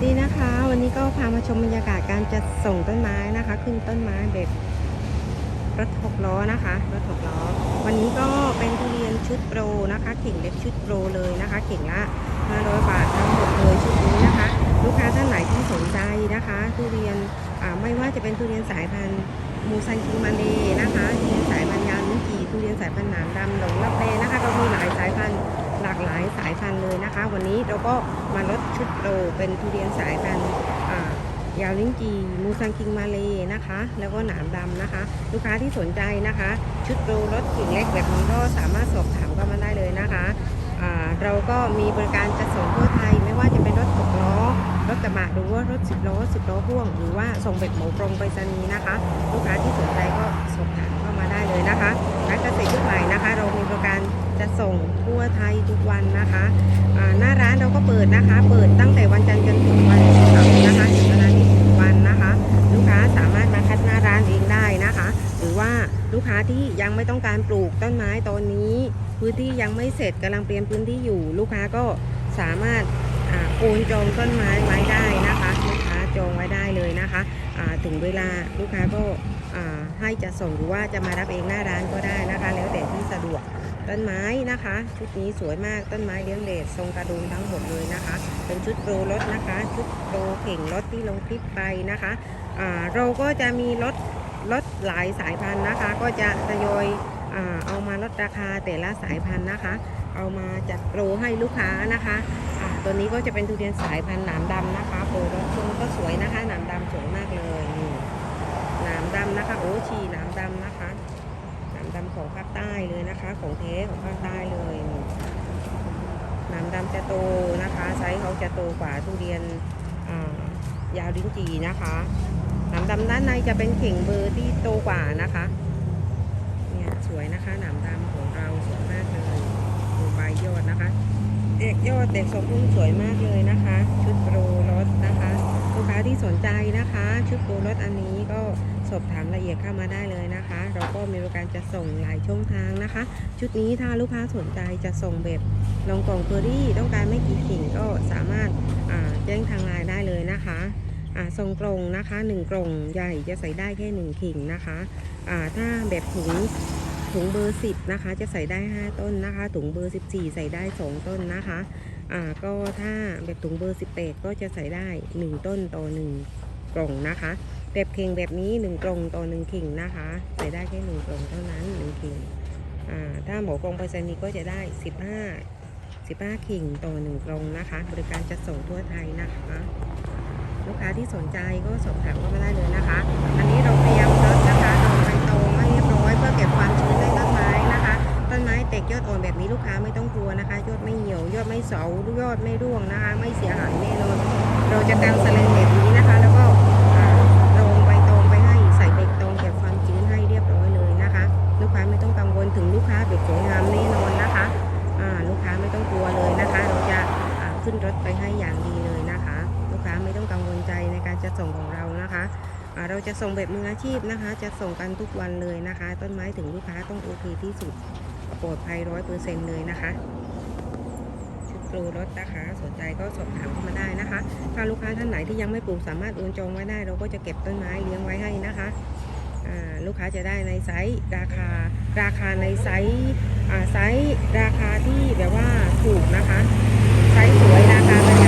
วัสดีนะคะ วันนี้ก็พามาชมบรรยากาศการจัดส่งต้นไม้นะคะ ขึ้นต้นไม้แบบรถหกล้อนะคะรถหกล้อ วันนี้ก็เป็นทุเรียนชุดโปรนะคะเข่งเล็กชุดโปรเลยนะคะเข่งละ500บาททั้งหมดเลยชุดนี้นะคะ ลูกค้าท่านไหนที่สนใจนะคะทุเรียนไม่ว่าจะเป็นทุเรียนสายพันธุ์มูซันคิมาเลนะคะทุเรียนสายพันธุ์ยาลิ้นจี่ทุเรียนสายพันธุ์หนามดำหลงลับเลนะคะเรามีหลายสายพันธุ์ หลากหลายสายพันธุ์เลยนะคะ วันนี้เราก็มาลดชุดโปรเป็นทุเรียนสายพันธุ์ยาวลิ้นจีมูซังคิงมาเลยนะคะ แล้วก็หนามดำนะคะ ลูกค้าที่สนใจนะคะ ชุดโปรรถกิ่งเล็กแบบนี้ก็สามารถสอบถามเข้ามาได้เลยนะคะเราก็มีบริการจัดส่งทั่วไทย ไม่ว่าจะเป็นรถหกล้อ รถกระบะหรือว่ารถสิบล้อสิบล้อพ่วง หรือว่าส่งแบบหมูตรงไปรษณีย์นะคะ ลูกค้าที่สนใจก็สอบถามเข้ามาได้เลยนะคะนักเกษตรยุคใหม่นะคะ เรามีบริการจะส่ง ไทยทุกวันนะคะหน้าร้านเราก็เปิดนะคะ เปิดตั้งแต่วันจันทร์จนถึงวันเสาร์นะคะถึงเวลาที่วันนะคะ ลูกค้าสามารถมาคัดหน้าร้านเองได้นะคะ หรือว่าลูกค้าที่ยังไม่ต้องการปลูกต้นไม้ตอนนี้ พื้นที่ยังไม่เสร็จกำลังเตรียมพื้นที่อยู่ ลูกค้าก็สามารถโอนจองต้นไม้ไว้ได้นะคะ จองไว้ได้เลยนะคะถึงเวลาลูกค้าก็ให้จะส่งหรือว่าจะมารับเองหน้าร้านก็ได้นะคะ แล้วแต่ที่สะดวกต้นไม้นะคะ ชุดนี้สวยมากต้นไม้เลี้ยงเลสทรงกระดุมทั้งหมดเลยนะคะ เป็นชุดโปรรถนะคะ ชุดโปรเข่งรถที่ลงคลิปไปนะคะเราก็จะมีรถรถหลายสายพันธุ์นะคะ ก็จะทยอยเอามาลดราคาแต่ละสายพันธุ์นะคะ เอามาจัดโปรให้ลูกค้านะคะอ่าตัวนี้ก็จะเป็นทุเรียนสายพันธุ์หนามดำนะคะโปรรถชมก็สวยนะคะหนามดำสวยมากเลยนี่หนามดำนะคะ โอ้ชีหนามดำนะคะหนามดำของภาคใต้เลยนะคะ ของเทของภาคใต้เลยหนามดำจะโตนะคะไซส์เขาจะโตกว่าทุเรียนยาวลิ้นจีนะคะหนามดำด้านในจะเป็นเข่งเบอร์ที่โตกว่านะคะ เนี่ยสวยนะคะหนามดำของเราสวยมากเลย ดูใบยอดนะคะเด็กยอดเด็กสมบูรณ์สวยมากเลยนะคะ ชุดโปรรถนะคะลูกค้าที่สนใจนะคะ ชุดโปรรถอันนี้ก็สอบถามละเอียดเข้ามาได้เลยนะคะ เราก็มีบริการจะส่งหลายช่องทางนะคะ ชุดนี้ถ้าลูกค้าสนใจจะส่งแบบลองกล่องเบอรี่ต้องการไม่กี่กิ่งก็สามารถาแจ้งทางไลน์ได้เลยนะคะส่งกล่องนะคะหนึ่งกล่องใหญ่จะใส่ได้แค่หนึ่งขิงนะคะถ้าแบบถุง ถุงเบอร์ 10 นะคะ จะใส่ได้ 5 ต้นนะคะ ถุงเบอร์ 14 ใส่ได้ 2 ต้นนะคะ อ่าก็ถ้าแบบถุงเบอร์ 18 ก็จะใส่ได้ 1 ต้นต่อ 1 กล่องนะคะ แบบเข่งแบบนี้ 1 กล่องต่อ1กิ่งนะคะ ใส่ได้แค่ 1 กล่องเท่านั้น1กิ่งอ่าถ้าหมอกล่องไปรษณีย์ก็จะได้ 15 15กิ่งต่อ 1 กล่องนะคะ บริการจะส่งทั่วไทยนะคะ ลูกค้าที่สนใจก็สอบถามเข้ามาได้เลยนะคะ อันนี้เราเตรียม อดไม่ร่วงนะคะ ไม่เสียหายแน่นอนเราจะกันสแลนแบบนี้นะคะ แล้วก็อ่าลงใบตองไปให้ใส่ใบตองเก็บความชื้นให้เรียบร้อยเลยนะคะ ลูกค้าไม่ต้องกังวลถึงลูกค้าแบบสวยงามแน่นอนนะคะอ่าลูกค้าไม่ต้องกลัวเลยนะคะ เราจะอ่าขึ้นรถไปให้อย่างดีเลยนะคะ ลูกค้าไม่ต้องกังวลใจในการจะส่งของเรานะคะอ่าเราจะส่งแบบมืออาชีพนะคะ จะส่งกันทุกวันเลยนะคะ ต้นไม้ถึงลูกค้าต้องโอเคที่สุดปลอดภัยร้อยเปอร์เซ็นต์เลยนะคะ ครูรถนะคะ สนใจก็สอบถามเข้ามาได้นะคะ ถ้าลูกค้าท่านไหนที่ยังไม่ปลูกสามารถโอนจองไว้ได้ เราก็จะเก็บต้นไม้เลี้ยงไว้ให้นะคะลูกค้าจะได้ในไซส์ราคาราคาในไซส์ไซส์ราคาที่แบบว่าถูกนะคะ ไซส์สวยราคาประหยัด